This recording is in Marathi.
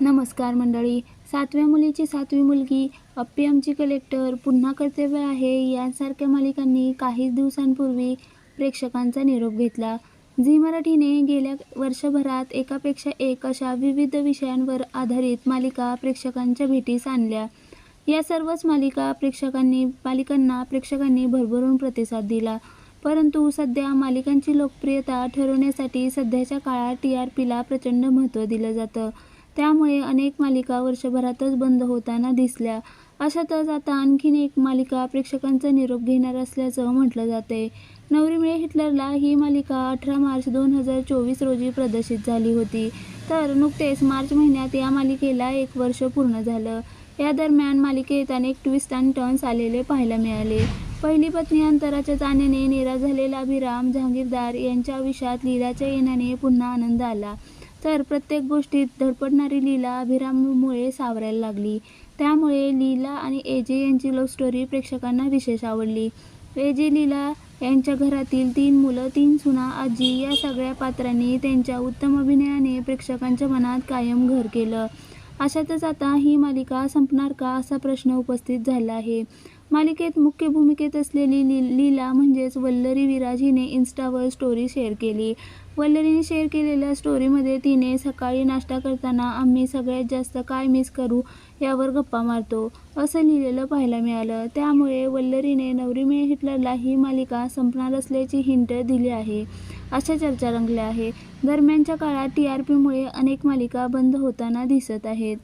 नमस्कार मंडळी. सातव्या मुलीची सातवी मुलगी अप्पी आमची कलेक्टर पुन्हा कर्तव्य आहे यांसारख्या मालिकांनी काही दिवसांपूर्वी प्रेक्षकांचा निरोप घेतला. झी मराठीने गेल्या वर्षभरात एकापेक्षा एक अशा विविध विषयांवर आधारित मालिका प्रेक्षकांच्या भेटीस आणल्या. या सर्वच मालिका प्रेक्षकांनी मालिकांना प्रेक्षकांनी भरभरून प्रतिसाद दिला. परंतु सध्या मालिकांची लोकप्रियता ठरवण्यासाठी सध्याच्या काळात टी आर पीला प्रचंड महत्त्व दिलं जातं. त्यामुळे अनेक मालिका वर्षभरातच बंद होताना दिसल्या. अशातच आता आणखीन एक मालिका प्रेक्षकांचा निरोप घेणार असल्याचं म्हटलं जाते नवरी मिळे हिटलरला ही मालिका अठरा मार्च दोन हजार चोवीस रोजी प्रदर्शित झाली होती. तर नुकतेच मार्च महिन्यात या मालिकेला एक वर्ष पूर्ण झालं. या दरम्यान मालिकेत अनेक ट्विस्ट आणि टर्न्स आलेले पाहायला मिळाले. पहिली पत्नी अंतराच्या जाण्याने निराश झालेला अभिराम जहांगीरदार यांच्या आयुष्यात लीलाच्या येण्याने पुन्हा आनंद आला. तर प्रत्येक गोष्टीत धडपडणारी लीला अभिराममुळे सावरायला लागली. त्यामुळे लीला आणि एजे यांची लव्ह स्टोरी प्रेक्षकांना विशेष आवडली. एजे लीला यांच्या घरातील तीन मुलं तीन सुना आजी या सगळ्या पात्रांनी त्यांच्या उत्तम अभिनयाने प्रेक्षकांच्या मनात कायम घर केलं. अशातच आता ही मालिका संपणार का असा प्रश्न उपस्थित झाला आहे. मालिकेत मुख्य भूमिकेत असलेली ली लीला म्हणजेच वल्लरी विराज हिने इन्स्टावर स्टोरी शेअर केली. वल्लरीने शेअर केलेल्या स्टोरीमध्ये तिने सकाळी नाश्ता करताना आम्ही सगळ्यात जास्त काय मिस करू यावर गप्पा मारतो. असं लिहिलेलं पाहायला मिळालं. त्यामुळे वल्लरीने नवरी मे हिटलरला ही मालिका संपणार असल्याची हिंट दिली आहे. अशा चर्चा रंगल्या आहे. दरम्यानच्या काळात टी आर पीमुळे अनेक मालिका बंद होताना दिसत आहेत.